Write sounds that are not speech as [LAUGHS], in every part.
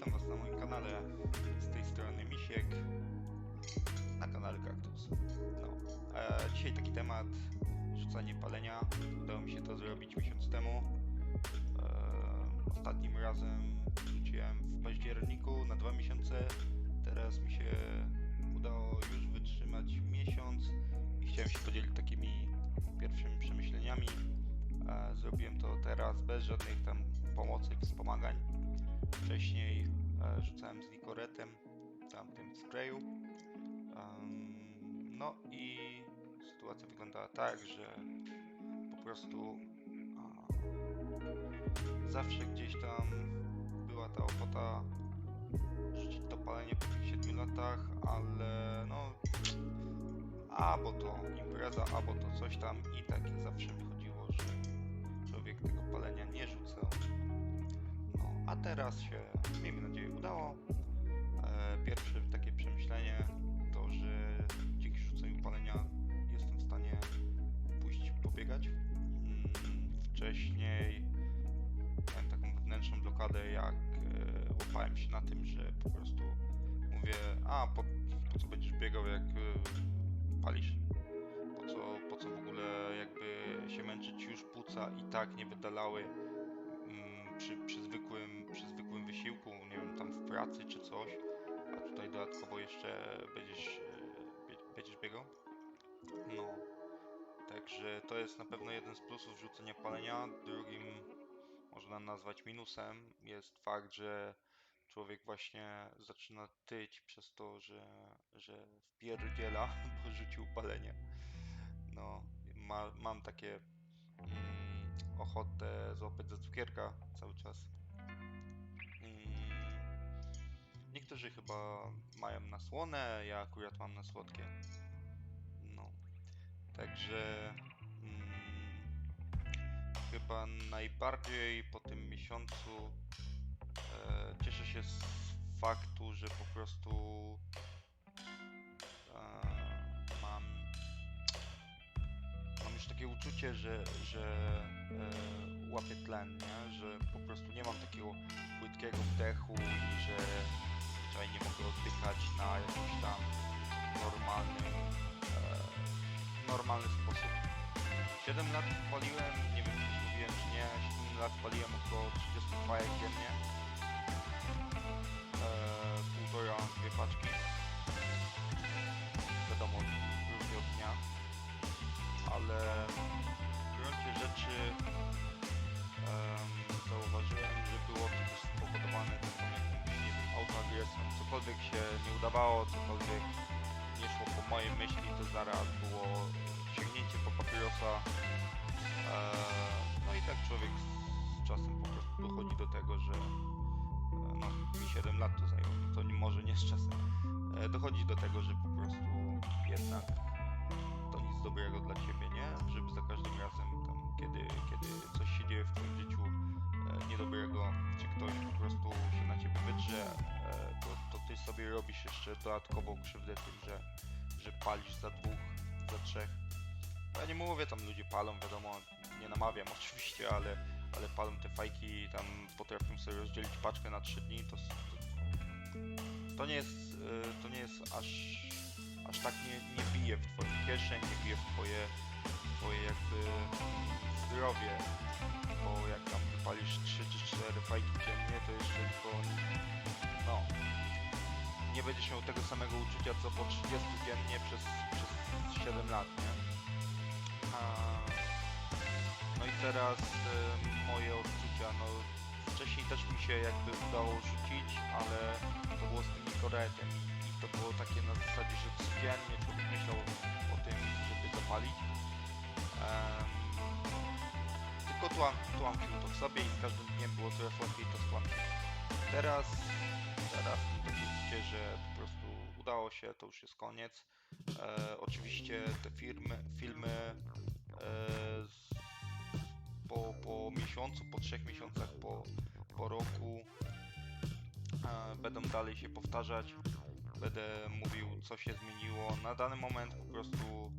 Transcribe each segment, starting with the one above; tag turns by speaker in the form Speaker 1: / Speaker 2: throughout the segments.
Speaker 1: witam was na moim kanale. Z tej strony Misiek na kanale Kaktus. No. E, dzisiaj taki temat rzucanie palenia. Udało mi się to zrobić miesiąc temu. E, ostatnim razem rzuciłem w październiku na dwa miesiące. Teraz mi się udało już wytrzymać miesiąc i chciałem się podzielić takimi pierwszymi przemyśleniami. E, zrobiłem to teraz bez żadnych tam pomocy wspomagań. Wcześniej rzucałem z Nikoretem, tamtym sprayu. No i sytuacja wyglądała tak, że po prostu zawsze gdzieś tam była ta ochota rzucić to palenie po tych 7 latach, ale no albo to impreza, albo to coś tam i tak zawsze wychodziło, że człowiek tego palenia nie rzucał. A teraz się, miejmy nadzieję, udało. E, pierwsze takie przemyślenie to, że dzięki rzuceniu palenia jestem w stanie pójść pobiegać. Mm, Wcześniej miałem taką wewnętrzną blokadę, jak e, łapałem się na tym, że po prostu mówię, a po, po co będziesz biegał, jak e, palisz? Po co, po co w ogóle jakby się męczyć już płuca i tak nie wydalały przy, przy, zwykłym, przy zwykłym wysiłku, nie wiem, tam w pracy czy coś, a tutaj dodatkowo jeszcze będziesz, e, będziesz biegał. No, także to jest na pewno jeden z plusów rzucenia palenia. Drugim, można nazwać minusem, jest fakt, że człowiek właśnie zaczyna tyć przez to, że, że wpierdziela, [LAUGHS] bo rzucił palenie. No, ma, mam takie mm, ochotę złapać za cukierka cały czas. Mm, niektórzy chyba mają na słone, ja akurat mam na słodkie. No, także mm, chyba najbardziej po tym miesiącu e, cieszę się z faktu, że po prostu e, mam mam już takie uczucie, że, że e, łapię tlen, nie? że po prostu nie mam takiego płytkiego wdechu i że zwyczajnie mogę oddychać na jakiś tam normalny, e, normalny sposób. 7 lat paliłem, nie wiem czy mówiłem czy nie, 7 lat paliłem około 30 autoagresją. Cokolwiek się nie udawało, cokolwiek nie szło po mojej myśli, to zaraz było sięgnięcie po papierosa. E, no i tak człowiek z czasem po prostu dochodzi do tego, że e, no, mi 7 lat to zajęło, to nie, może nie z czasem. E, dochodzi do tego, że po prostu jednak to nic dobrego dla ciebie, nie? Żeby za każdym razem, tam, kiedy, kiedy coś się dzieje w twoim życiu e, niedobrego, czy ktoś po prostu się na ciebie wydrze, to, to ty sobie robisz jeszcze dodatkową krzywdę tym, że, że palisz za dwóch, za trzech. Ja nie mówię, tam ludzie palą, wiadomo, nie namawiam [LAUGHS] oczywiście, ale, ale palą te fajki, tam potrafią sobie rozdzielić paczkę na trzy dni, to, to, to nie jest, e, to nie jest aż aż tak nie, nie bije w twoją kieszeń, nie bije w twoje, twoje jakby zdrowie, bo jak tam wypalisz 3 czy 4 fajki dziennie, to jeszcze tylko no nie będziesz miał tego samego uczucia co po 30 dziennie przez, przez 7 lat, nie? A, no i teraz e, moje odczucia, no wcześniej też mi się jakby udało rzucić, ale to było z tym Nikoretem i, to było takie na zasadzie, że codziennie człowiek myślał o tym, żeby zapalić. Em, tylko tłam, tłamsił to w sobie i z każdym dniem było coraz łatwiej to stłamsić. Teraz, teraz uczucie, że po prostu udało się, to już jest koniec. E, oczywiście te firmy, filmy e, z, po, po miesiącu, po trzech miesiącach, po, po roku e, będą dalej się powtarzać. Będę mówił, co się zmieniło. Na dany moment po prostu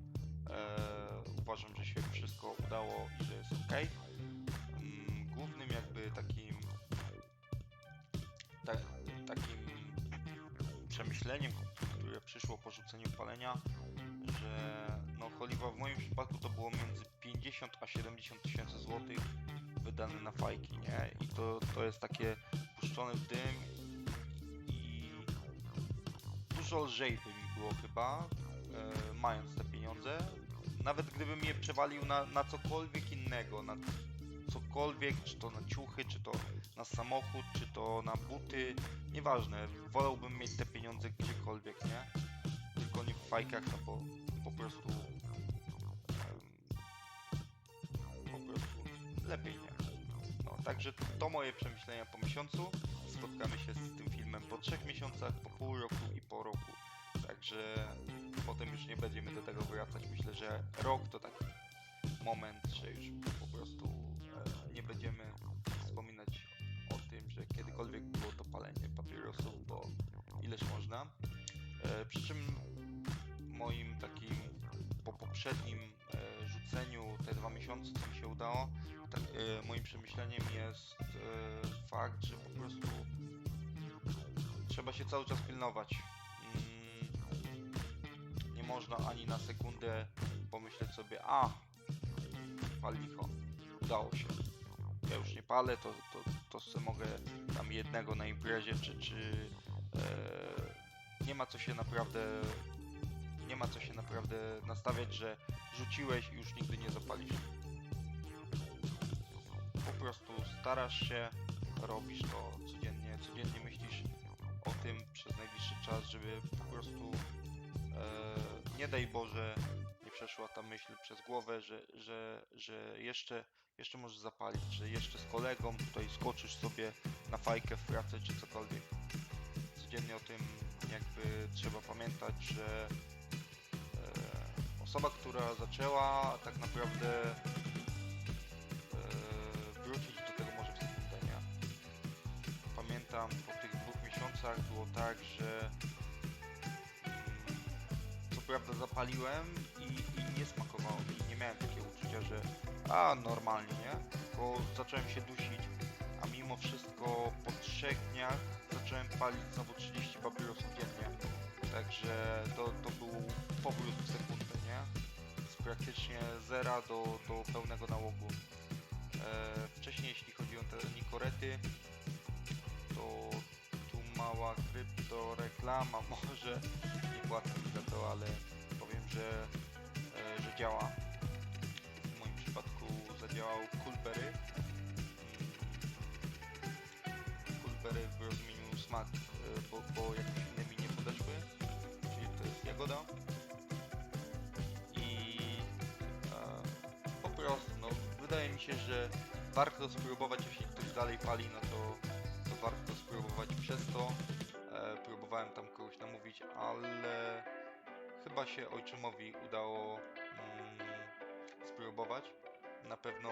Speaker 1: przemyśleniem, które przyszło po rzuceniu palenia, że no choliwa w moim przypadku to było między 50 a 70 tysięcy złotych wydane na fajki, nie? I to, to jest takie puszczone w dym i dużo lżej by mi było chyba, e, mając te pieniądze. Nawet gdybym je przewalił na, na cokolwiek innego, na cokolwiek, czy to na ciuchy, czy to na samochód, czy to na buty, nieważne, wolałbym mieć te pieniądze gdziekolwiek, nie? Tylko nie w fajkach, no bo po prostu po prostu lepiej, nie? No, także to moje przemyślenia po miesiącu. Spotkamy się z tym filmem po trzech miesiącach, po pół roku i po roku. Także potem już nie będziemy do tego wracać. Myślę, że rok to taki moment, że już po prostu e, nie będziemy że kiedykolwiek było to palenie papierosów, bo ileż można. E, przy czym moim takim po poprzednim e, rzuceniu te dwa miesiące, co mi się udało, tak, e, moim przemyśleniem jest fakt, że po prostu trzeba się cały czas pilnować. Mm, nie można ani na sekundę pomyśleć sobie, a pal licho, udało się. Ja już nie palę, to, to, to sobie mogę tam jednego na imprezie, czy, czy e, nie ma co się naprawdę nie ma co się naprawdę nastawiać, że rzuciłeś i już nigdy nie zapalisz. Po prostu starasz się, robisz to codziennie, codziennie myślisz o tym przez najbliższy czas, żeby po prostu e, nie daj Boże przeszła ta myśl przez głowę, że, że, że jeszcze, jeszcze możesz zapalić, że jeszcze z kolegą tutaj skoczysz sobie na fajkę w pracę czy cokolwiek. Codziennie o tym jakby trzeba pamiętać, że e, osoba, która zaczęła tak naprawdę e, wrócić do tego może w? Pamiętam po tych dwóch miesiącach było tak, że mm, prawda zapaliłem i nie smakowało mi, nie miałem takiego uczucia, że a normalnie, nie? Tylko zacząłem się dusić, a mimo wszystko po trzech dniach zacząłem palić znowu 30 papierosów dziennie. Także to, to był powrót w sekundę, nie? Z praktycznie zera do, do pełnego nałogu. E, wcześniej jeśli chodzi o te nikorety, to tu mała kryptoreklama, [LAUGHS] może nie płacę mi za to, ale powiem, że, że działa. W moim przypadku zadziałał Coolberry. Coolberry w rozumieniu smak, e, bo, bo jakieś inne mi nie podeszły, czyli to jest jagoda. I e, po prostu, no, wydaje mi się, że warto spróbować, jeśli ktoś dalej pali, no to, to warto spróbować przez to. E, próbowałem tam kogoś namówić, ale chyba się ojczymowi udało mm, spróbować. Na pewno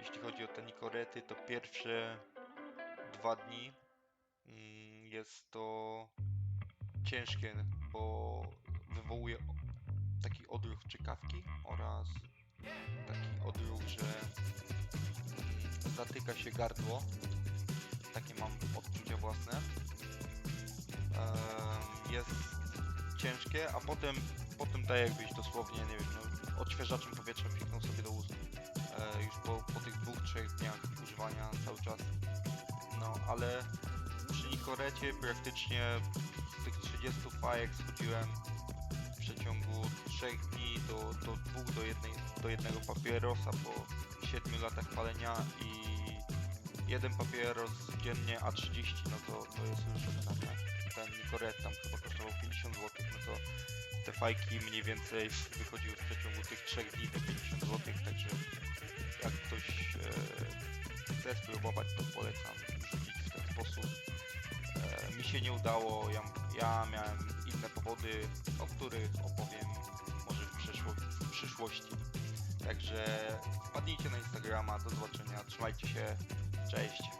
Speaker 1: jeśli chodzi o te nikorety, to pierwsze dwa dni mm, jest to ciężkie, bo wywołuje taki odruch czekawki oraz taki odruch, że mm, zatyka się gardło. Takie mam odczucia własne. Jest ciężkie, a potem, potem tak jakbyś dosłownie, nie wiem, no, odświeżaczem powietrza psiknął sobie do ust. E, już po, po tych dwóch, trzech dniach używania cały czas. No, ale przy Nikorecie praktycznie z tych 30 fajek schodziłem w przeciągu 3 dni do, do dwóch, do, jednej, do jednego papierosa po 7 latach palenia i jeden papieros dziennie, a 30 no to, to jest już nie? Ten Nikoret tam chyba kosztował 50 zł, no to te fajki mniej więcej wychodziły w przeciągu tych 3 dni te 50 zł, także jak ktoś e, chce spróbować, to polecam rzucić w ten sposób. E, mi się nie udało, ja, ja miałem inne powody, o których opowiem może w, przyszło, w przyszłości. Także wpadnijcie na Instagrama, do zobaczenia, trzymajcie się, cześć.